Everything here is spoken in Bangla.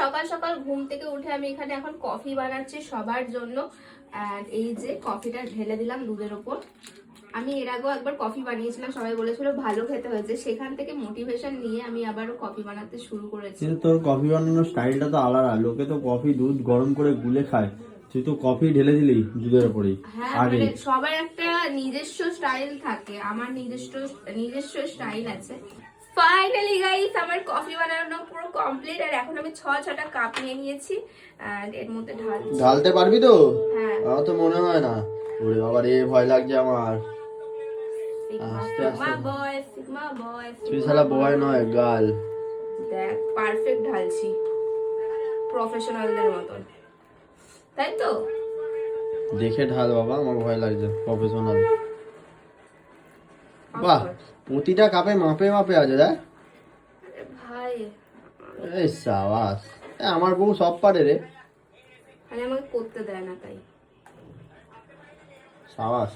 সকাল সকাল ঘুম থেকে উঠে আমি এখানে এখন কফি বানাচ্ছি সবার জন্য। আর এই যে কফিটা ঢেলে দিলাম দুধের ওপর। আমি এর আগেও একবার কফি বানিয়েছিলাম সবাই বলেছিল ভালো খেতে হয়েছে। সেখান থেকে মোটিভেশন নিয়ে আমি আবারও কফি বানাতে শুরু করেছি। কিন্তু তোর কফি বানানোর স্টাইলটা তো আলাদা। লোকে তো কফি দুধ গরম করে গুলে খায়। তুই তো কফি ঢেলে দিলি দুধের উপরেই হ্যাঁ আগে মানে সবার একটা নিজস্ব স্টাইল থাকে। আমার নিজস্ব নিজস্ব স্টাইল আছে। ফাইনালি গাইস আমার কফি বানানো পুরো কমপ্লিট আর এখন আমি ছ ছটা কাপ নিয়ে নিয়েছি এর মধ্যে ঢালছি। ঢালতে পারবি তো? হ্যাঁ। আমার তো মনে হয় না। ওরে বাবা রে ভয় লাগছে আমার। আস্তে আস্তে। বয় সিগমা বয় তুই শালা বয় নয় গাল দেখ পারফেক্ট ঢালছি। প্রফেশনালদের মতন। তাই তো? দেখে ঢাল বাবা আমার ভয় লাগছে প্রফেশনাল বাহ। প্রতিটা কাপে মাপে মাপে আছে দেখ। ভাই। এই সাবাস। এ, আমার বউ সব পারে রে। মানে আমাকে করতে দেয় না তাই। সাবাস।